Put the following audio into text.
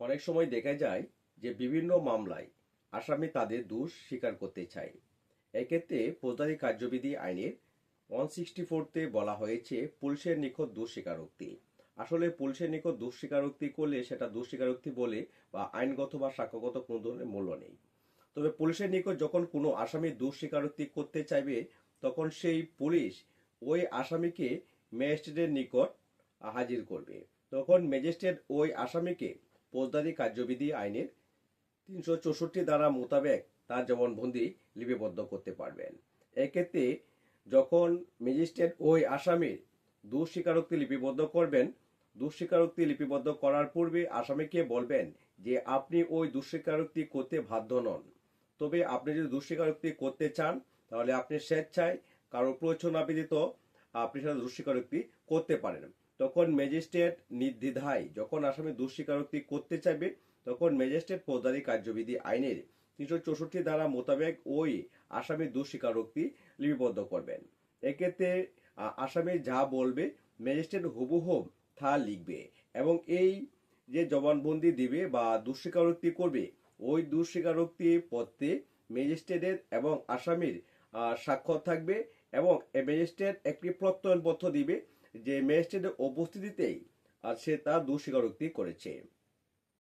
অনেক সময় দেখা যায় যে বিভিন্ন মামলায় আসামি তাদের দোষ স্বীকার করতে চায়। এক্ষেত্রে ফৌজদারি কার্যবিধি আইনের ওয়ান সিক্সটি ফোরতে বলা হয়েছে পুলিশের নিকট দোষ স্বীকারোক্তি। আসলে পুলিশের নিকট দোষ স্বীকারোক্তি করলে সেটা দোষ স্বীকারোক্তি বলে বা আইনগত বা সাক্ষ্যগত কোনো ধরনের মূল্য নেই। তবে পুলিশের নিকট যখন কোনো আসামি দোষ স্বীকারোক্তি করতে চাইবে, তখন সেই পুলিশ ওই আসামিকে ম্যাজিস্ট্রেটের নিকট হাজির করবে। তখন ম্যাজিস্ট্রেট ওই আসামিকে ফৌজদারি কার্যবিধি আইনের তিনশো চৌষট্টি ধারা মোতাবেক তার জবানবন্দি লিপিবদ্ধ করতে পারবেন। এক্ষেত্রে যখন ম্যাজিস্ট্রেট ওই আসামির দোষ স্বীকারোক্তি লিপিবদ্ধ করবেন দোষ স্বীকারোক্তি লিপিবদ্ধ করার পূর্বে আসামিকে বলবেন যে আপনি ওই দোষ স্বীকারোক্তি করতে বাধ্য নন। তবে আপনি যদি দোষ স্বীকারোক্তি করতে চান, তাহলে আপনি স্বেচ্ছায় কারও প্রয়োজন ব্যতীত আপনি সেটা দোষ স্বীকারোক্তি করতে পারেন। তখন ম্যাজিস্ট্রেট নির্দ্বিধায় যখন আসামি দোষ স্বীকারোক্তি করতে চাইবে, তখন ম্যাজিস্ট্রেট ফৌজদারি কার্যবিধি আইনের তিনশো চৌষট্টি ধারা মোতাবেক ওই আসামি দোষ স্বীকারোক্তি লিপিবদ্ধ করবেন। এক্ষেত্রে আসামি যা বলবে, ম্যাজিস্ট্রেট হুবহুব তা লিখবে এবং এই যে জবানবন্দি দিবে বা দুঃস্বীকারোক্তি করবে, ওই দুঃস্বীকারোক্তি পত্রে ম্যাজিস্ট্রেটের এবং আসামির স্বাক্ষর থাকবে এবং ম্যাজিস্ট্রেট একটি প্রত্যয়নপত্র দিবে যে ম্যাজিস্ট্রেটের উপস্থিতিতেই আর সে তার দুঃস্বীকারোক্তি করেছে।